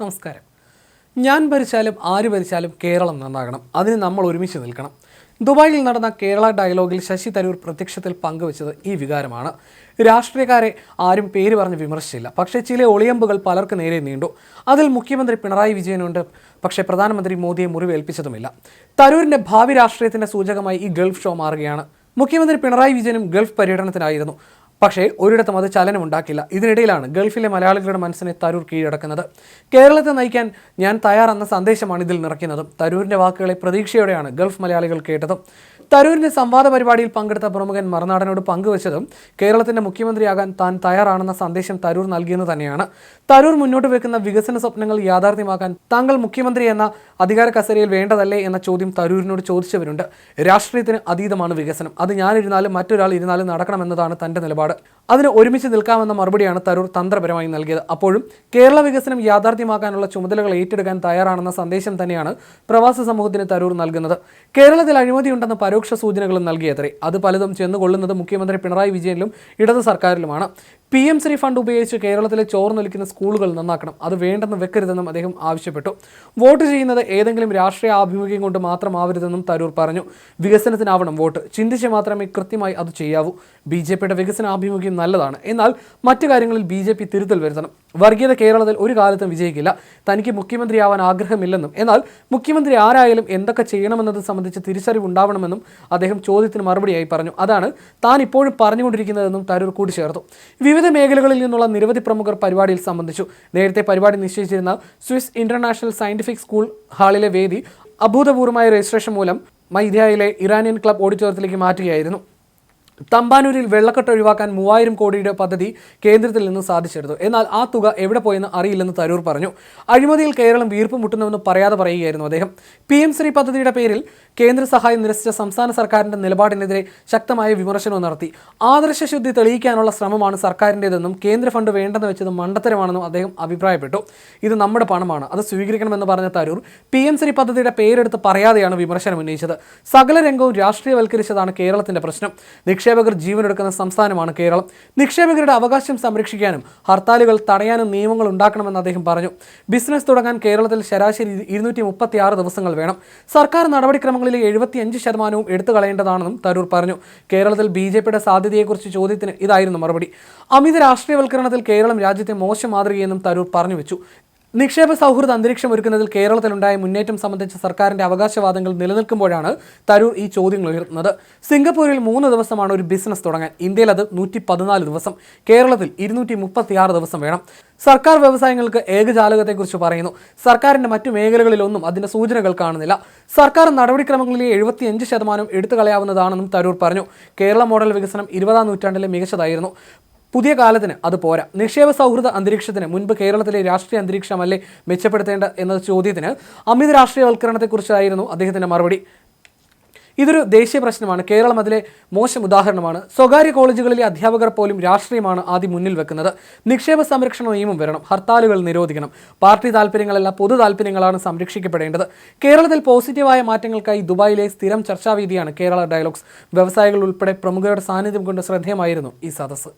നമസ്കാരം. ഞാൻ ഭരിച്ചാലും ആര് ഭരിച്ചാലും കേരളം നന്നാകണം. അതിന് നമ്മൾ ഒരുമിച്ച് നിൽക്കണം. ദുബായിൽ നടന്ന കേരള ഡയലോഗിൽ ശശി തരൂർ പ്രത്യക്ഷത്തിൽ പങ്കുവച്ചത് ഈ വികാരമാണ്. രാഷ്ട്രീയക്കാരെ ആരും പേര് പറഞ്ഞ് വിമർശിച്ചില്ല. പക്ഷേ ചില ഒളിയമ്പുകൾ പലർക്ക് നേരെ നീണ്ടു. അതിൽ മുഖ്യമന്ത്രി പിണറായി വിജയനുണ്ട്. പക്ഷേ പ്രധാനമന്ത്രി മോദിയെ മുറിവേൽപ്പിച്ചതുമില്ല. തരൂരിന്റെ ഭാവി രാഷ്ട്രീയത്തിന്റെ സൂചകമായി ഈ ഗൾഫ് ഷോ മാറുകയാണ്. മുഖ്യമന്ത്രി പിണറായി വിജയനും ഗൾഫ് പര്യടനത്തിനായിരുന്നു. പക്ഷേ ഒരിടത്തും അത് ചലനം ഉണ്ടാക്കില്ല. ഇതിനിടയിലാണ് ഗൾഫിലെ മലയാളികളുടെ മനസ്സിനെ തരൂർ കീഴടക്കുന്നത്. കേരളത്തെ നയിക്കാൻ ഞാൻ തയ്യാറെന്ന സന്ദേശമാണ് ഇതിൽ നിറയ്ക്കുന്നത്. തരൂരിന്റെ വാക്കുകളെ പ്രതീക്ഷയോടെയാണ് ഗൾഫ് മലയാളികൾ കേട്ടതും. തരൂരിന്റെ സംവാദ പരിപാടിയിൽ പങ്കെടുത്ത പ്രമുഖൻ മറുനാടനോട് പങ്കുവച്ചതും കേരളത്തിന്റെ മുഖ്യമന്ത്രിയാകാൻ താൻ തയ്യാറാണെന്ന സന്ദേശം തരൂർ നൽകിയെന്ന് തന്നെയാണ്. തരൂർ മുന്നോട്ട് വെക്കുന്ന വികസന സ്വപ്നങ്ങൾ യാഥാർത്ഥ്യമാക്കാൻ താങ്കൾ മുഖ്യമന്ത്രി എന്ന അധികാര കസേരയിൽ വേണ്ടതല്ലേ എന്ന ചോദ്യം തരൂരിനോട് ചോദിച്ചവരുണ്ട്. രാഷ്ട്രീയത്തിന് അതീതമാണ് വികസനം. അത് ഞാനിരുന്നാലും മറ്റൊരാൾ ഇരുന്നാലും നടക്കണമെന്നതാണ് തന്റെ നിലപാട്. അതിന് ഒരുമിച്ച് നിൽക്കാമെന്ന മറുപടിയാണ് തരൂർ തന്ത്രപരമായി നൽകിയത്. അപ്പോഴും കേരള വികസനം യാഥാർത്ഥ്യമാക്കാനുള്ള ചുമതലകൾ ഏറ്റെടുക്കാൻ തയ്യാറാണെന്ന സന്ദേശം തന്നെയാണ് പ്രവാസി സമൂഹത്തിന് തരൂർ നൽകുന്നത്. കേരളത്തിൽ അഴിമതിയുണ്ടെന്ന് പരോക്ഷ സൂചനകളും നൽകിയത്രേ. അത് പലതും ചെന്നുകൊള്ളുന്നത് മുഖ്യമന്ത്രി പിണറായി വിജയനിലും ഇടത് സർക്കാരിലുമാണ്. പി എം ശ്രീ ഫണ്ട് ഉപയോഗിച്ച് കേരളത്തിലെ ചോർന്നൊലിക്കുന്ന സ്കൂളുകൾ നന്നാക്കണം. അത് വേണ്ടെന്ന് വെക്കരുതെന്നും അദ്ദേഹം ആവശ്യപ്പെട്ടു. വോട്ട് ചെയ്യുന്നത് ഏതെങ്കിലും രാഷ്ട്രീയ ആഭിമുഖ്യം കൊണ്ട് മാത്രമാവരുതെന്നും തരൂർ പറഞ്ഞു. വികസനത്തിനാവണം വോട്ട്. ചിന്തിച്ച് മാത്രമേ കൃത്യമായി അത് ചെയ്യാവൂ. ബി ജെ പിയുടെ വികസന ആഭിമുഖ്യം നല്ലതാണ്. എന്നാൽ മറ്റു കാര്യങ്ങളിൽ ബി ജെ പി തിരുത്തൽ വരുത്തണം. വർഗീയത കേരളത്തിൽ ഒരു കാലത്തും വിജയിക്കില്ല. തനിക്ക് മുഖ്യമന്ത്രിയാവാൻ ആഗ്രഹമില്ലെന്നും എന്നാൽ മുഖ്യമന്ത്രി ആരായാലും എന്തൊക്കെ ചെയ്യണമെന്നത് സംബന്ധിച്ച് തിരിച്ചറിവ് ഉണ്ടാവണമെന്നും അദ്ദേഹം ചോദ്യത്തിന് മറുപടിയായി പറഞ്ഞു. അതാണ് താൻ ഇപ്പോഴും പറഞ്ഞുകൊണ്ടിരിക്കുന്നതെന്നും തരൂർ കൂട്ടിച്ചേർത്തു. വിവിധ മേഖലകളിൽ നിന്നുള്ള നിരവധി പ്രമുഖർ പരിപാടിയിൽ സംബന്ധിച്ചു. നേരത്തെ പരിപാടി നിശ്ചയിച്ചിരുന്ന സ്വിസ് ഇന്റർനാഷണൽ സയന്റിഫിക് സ്കൂൾ ഹാളിലെ വേദി അഭൂതപൂർവമായ രജിസ്ട്രേഷൻ മൂലം മൈദ്യയിലെ ഇറാനിയൻ ക്ലബ് ഓഡിറ്റോറിയത്തിലേക്ക് മാറ്റുകയായിരുന്നു. തമ്പാനൂരിൽ വെള്ളക്കെട്ട് ഒഴിവാക്കാൻ മൂവായിരം കോടിയുടെ പദ്ധതി കേന്ദ്രത്തിൽ നിന്ന് സാധിച്ചെടുത്തു. എന്നാൽ ആ തുക എവിടെ പോയെന്ന് അറിയില്ലെന്ന് തരൂർ പറഞ്ഞു. അഴിമതിയിൽ കേരളം വീർപ്പ് മുട്ടുന്നുവെന്ന് പറയാതെ പറയുകയായിരുന്നു അദ്ദേഹം. പി എം ശ്രീ പദ്ധതിയുടെ പേരിൽ കേന്ദ്ര സഹായം നിരസിച്ച സംസ്ഥാന സർക്കാരിന്റെ നിലപാടിനെതിരെ ശക്തമായ വിമർശനവും നടത്തി. ആദർശശുദ്ധി തെളിയിക്കാനുള്ള ശ്രമമാണ് സർക്കാരിന്റെതെന്നും കേന്ദ്ര ഫണ്ട് വേണ്ടെന്ന് വെച്ചത് മണ്ടത്തരമാണെന്നും അദ്ദേഹം അഭിപ്രായപ്പെട്ടു. ഇത് നമ്മുടെ പണമാണ്. അത് സ്വീകരിക്കണമെന്ന് പറഞ്ഞ തരൂർ പി എം ശ്രീ പദ്ധതിയുടെ പേരെടുത്ത് പറയാതെയാണ് വിമർശനം ഉന്നയിച്ചത്. സകല രംഗവും രാഷ്ട്രീയവൽക്കരിച്ചതാണ് കേരളത്തിന്റെ പ്രശ്നം. നിക്ഷേപകർ ജീവനെടുക്കുന്ന സംസ്ഥാനമാണ് കേരളം. നിക്ഷേപകരുടെ അവകാശം സംരക്ഷിക്കാനും ഹർത്താലുകൾ തടയാനും നിയമങ്ങൾ ഉണ്ടാക്കണമെന്ന് അദ്ദേഹം പറഞ്ഞു. ബിസിനസ് തുടങ്ങാൻ കേരളത്തിൽ ശരാശരി ഇരുന്നൂറ്റി മുപ്പത്തി ആറ് ദിവസങ്ങൾ വേണം. സർക്കാർ നടപടിക്രമങ്ങളിലെ എഴുപത്തിയഞ്ച് ശതമാനവും എടുത്തു കളയേണ്ടതാണെന്നും തരൂർ പറഞ്ഞു. കേരളത്തിൽ ബി ജെ പിയുടെ സാധ്യതയെക്കുറിച്ച് ചോദ്യത്തിന് ഇതായിരുന്നു മറുപടി. അമിത രാഷ്ട്രീയവൽക്കരണത്തിൽ കേരളം രാജ്യത്തെ മോശം മാതൃകയെന്നും തരൂർ പറഞ്ഞു വെച്ചു. നിക്ഷേപ സൗഹൃദ അന്തരീക്ഷം ഒരുക്കുന്നതിൽ കേരളത്തിലുണ്ടായ മുന്നേറ്റം സംബന്ധിച്ച സർക്കാരിന്റെ അവകാശവാദങ്ങൾ നിലനിൽക്കുമ്പോഴാണ് തരൂർ ഈ ചോദ്യങ്ങൾ ഉയർത്തുന്നത്. സിംഗപ്പൂരിൽ മൂന്ന് ദിവസമാണ് ഒരു ബിസിനസ് തുടങ്ങാൻ. ഇന്ത്യയിൽ അത് നൂറ്റി പതിനാല് ദിവസം. കേരളത്തിൽ ഇരുന്നൂറ്റി മുപ്പത്തിയാറ് ദിവസം വേണം. സർക്കാർ വ്യവസായങ്ങൾക്ക് ഏകജാലകത്തെക്കുറിച്ച് പറയുന്നു. സർക്കാരിന്റെ മറ്റു മേഖലകളിലൊന്നും അതിന്റെ സൂചനകൾ കാണുന്നില്ല. സർക്കാർ നടപടിക്രമങ്ങളിലെ എഴുപത്തിയഞ്ച് ശതമാനം എടുത്തു കളയാവുന്നതാണെന്നും തരൂർ പറഞ്ഞു. കേരള മോഡൽ വികസനം ഇരുപതാം നൂറ്റാണ്ടിലെ മികച്ചതായിരുന്നു. പുതിയ കാലത്തിന് അത് പോരാ. നിക്ഷേപ സൗഹൃദ അന്തരീക്ഷത്തിന് മുൻപ് കേരളത്തിലെ രാഷ്ട്രീയ അന്തരീക്ഷമല്ലേ മെച്ചപ്പെടുത്തേണ്ട എന്ന ചോദ്യത്തിന് അമിത രാഷ്ട്രീയവൽക്കരണത്തെക്കുറിച്ചായിരുന്നു അദ്ദേഹത്തിന്റെ മറുപടി. ഇതൊരു ദേശീയ പ്രശ്നമാണ്. കേരളം അതിലെ മോശം ഉദാഹരണമാണ്. സ്വകാര്യ കോളേജുകളിലെ അധ്യാപകർ പോലും രാഷ്ട്രീയമാണ് ആദ്യം മുന്നിൽ വെക്കുന്നത്. നിക്ഷേപ സംരക്ഷണ നിയമം വരണം. ഹർത്താലുകൾ നിരോധിക്കണം. പാർട്ടി താല്പര്യങ്ങളല്ല പൊതു താല്പര്യങ്ങളാണ് സംരക്ഷിക്കപ്പെടേണ്ടത്. കേരളത്തിൽ പോസിറ്റീവായ മാറ്റങ്ങൾക്കായി ദുബായിലെ സ്ഥിരം ചർച്ചാവേദിയാണ് കേരള ഡയലോഗ്സ്. വ്യവസായികൾ ഉൾപ്പെടെ പ്രമുഖരുടെ സാന്നിധ്യം കൊണ്ട് ശ്രദ്ധേയമായിരുന്നു ഈ സദസ്സ്.